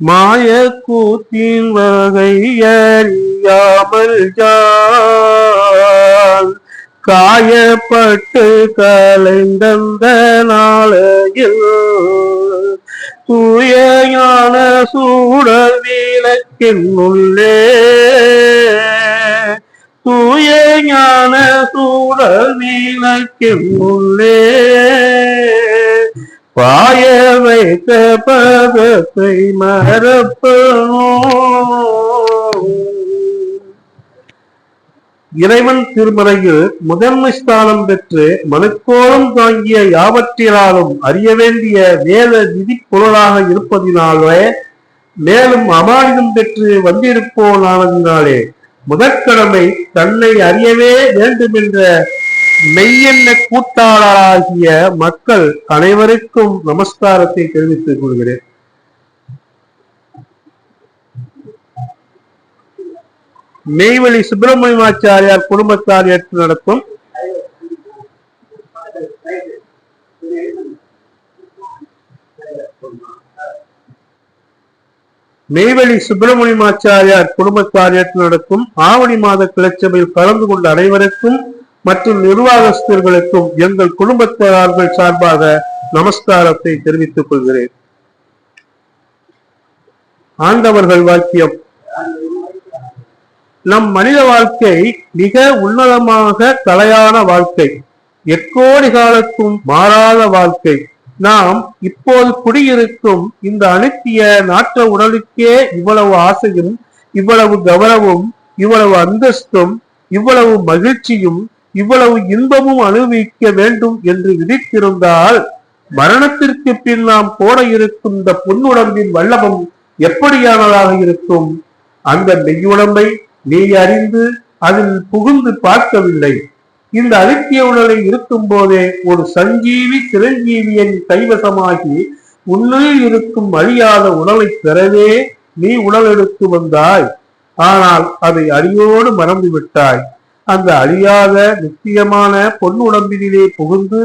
மாய கூத்தின் வகை அறியாமல் காயப்பட்டு கலைந்தந்த நாளையில் தூய ஞான சூழல் வீலக்கின் உள்ளே தூய ஞான சூழல் வீலக்கின் உள்ளே பாய வைத்த பாதத்தை மறப்பனோ இறைவன் திருமறையில் முதன்மை ஸ்தானம் பெற்று மனுக்கோலம் தாங்கிய யாவற்றினாலும் அறிய வேண்டிய வேத விதி பொருளாக இருப்பதினாலே மேலும் அபாயுதம் பெற்று வந்திருப்போனானதினாலே முதற்கடமை தன்னை அறியவே வேண்டுமென்ற மெய்யெண்ண கூட்டாளராகிய மக்கள் அனைவருக்கும் நமஸ்காரத்தை தெரிவித்துக் கொள்கிறேன். மெய்வழி சுப்பிரமணியமாச்சாரியார் குடும்பத்தார் ஏற்று நடத்தும் மெய்வழி சுப்பிரமணியமாச்சாரியார் குடும்பத்தார் ஏற்று நடக்கும் ஆவணி மாத கிளச்சபையில் கலந்து கொண்ட அனைவருக்கும் மற்றும் நிர்வாகஸ்தர்களுக்கும் எங்கள் குடும்பத்தார்கள் சார்பாக நமஸ்காரத்தை தெரிவித்துக் கொள்கிறேன். ஆண்டவர்கள் வாக்கியம் நம் மனித வாழ்க்கை மிக உன்னதமாக கலையான வாழ்க்கை. எக்கோடி காலத்தும் மாறாத வாழ்க்கை. நாம் இப்போது குடியிருக்கும் இந்த அனுப்பிய நாட்ட உடலுக்கே இவ்வளவு ஆசையும் இவ்வளவு கௌரவம் இவ்வளவு அந்தஸ்தும் இவ்வளவு மகிழ்ச்சியும் இவ்வளவு இன்பமும் அனுபவிக்க வேண்டும் என்று விதித்திருந்தால் மரணத்திற்கு பின் நாம் போட இருக்கும் இந்த பொன்னுடம்பின் வல்லபம் எப்படியானதாக இருக்கும்? அந்த மெய்யுடம்பை நீ அறிந்து அதில் புகுந்து பார்க்கவில்லை. இந்த அழுத்திய உடலை இருக்கும் போதே ஒரு சஞ்சீவி சிரஞ்சீவியின் கைவசமாகி உன்னில் இருக்கும் அழியாத உடலை பெறவே நீ உடல் எடுத்து வந்தாய். ஆனால் அதை அடியோடு மறந்து விட்டாய் அந்த அழியாத நித்தியமான பொன் உடம்பினிலே புகுந்து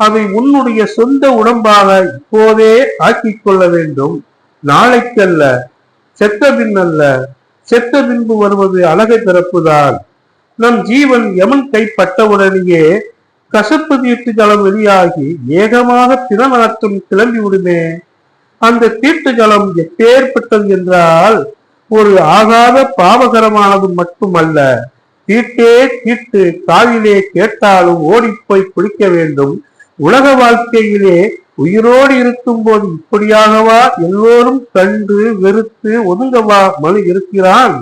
அதை உன்னுடைய சொந்த உடம்பாக இப்போதே ஆக்கிக் கொள்ள வேண்டும். நாளைக்கல்ல செத்த பின் அல்ல செத்த பின்பு வருவது அழகை பிறப்புதான் நம் ஜீவன் யமன் கைப்பட்டவுடனேயே கசப்பு தீட்டு ஜலம் வெளியாகி வேகமாக திறனாற்றம் கிளம்பி விடுமே. அந்த தீட்டு ஜலம் எப்பேற்பட்டது என்றால் ஒரு ஆகாத பாவகரமானது மட்டுமல்ல. தீட்டே தீட்டு காவிலே கேட்டாலும் ஓடிப்போய் குளிக்க வேண்டும். உலக வாழ்க்கையிலே உயிரோடு இருக்கும் போது இப்படியாகவா எல்லோரும் கண்டு வெறுத்து ஒதுங்கவா மனு இருக்கிறான்?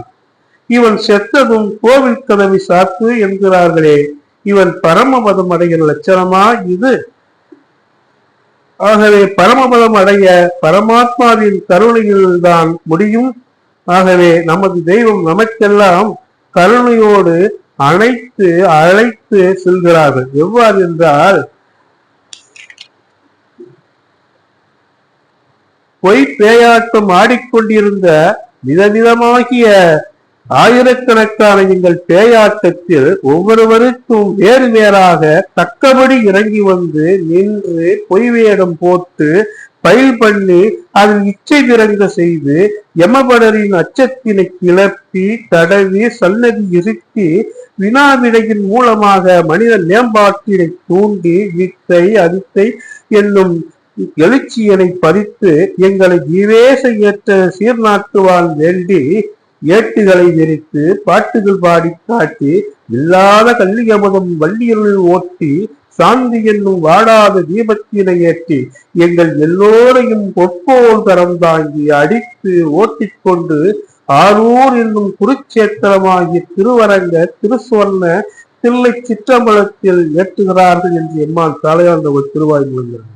இவன் செத்ததும் கோவில் கதவை சாத்து என்கிறார்களே இவன் பரமபதம் அடைகிற லட்சணமா இது? ஆகவே பரமபதம் அடைய பரமாத்மாவின் கருணையில்தான் முடியும். ஆகவே நமது தெய்வம் நமக்கெல்லாம் கருணையோடு அனைத்து அழைத்து செல்கிறார்கள். எவ்வாறு என்றால் பொய் பேயாட்டம் ஆடிக்கொண்டிருந்த விதவிதமாகிய ஆயிரக்கணக்கான எங்கள் பேயாட்டத்தில் ஒவ்வொருவருக்கும் வேறு வேறாக தக்கபடி இறங்கி வந்து நின்று பொய் வேடம் போட்டு பயில் பண்ணி அதில் இச்சை திறங்க செய்து யமபடரின் அச்சத்தினை கிளப்பி தடவி சன்னதி இருத்தி வினாவிடையின் மூலமாக மனித மேம்பாட்டினை தூண்டி வித்தை அதித்தை என்னும் எழுச்சியனை பறித்து எங்களை ஜீவேச ஏற்ற சீர்நாட்டுவான் வேண்டி ஏட்டுகளை விரித்து பாட்டுகள் பாடி காட்டி இல்லாத கல்லியமதம் வள்ளியருள் ஓட்டி சாந்தி என்னும் வாடாத தீபத்தினை ஏற்றி எங்கள் எல்லோரையும் பொற்போல் தரம் தாங்கி அடித்து ஓட்டிக்கொண்டு ஆரூர் என்னும் குருச்சேத்திரமாகிய திருவரங்க திருசுவர்ண தில்லை சிற்றம்பலத்தில் ஏற்றுகிறார்கள் என்று எம்மான் தலையாண்டவர் திருவாய் முழுங்கிறார்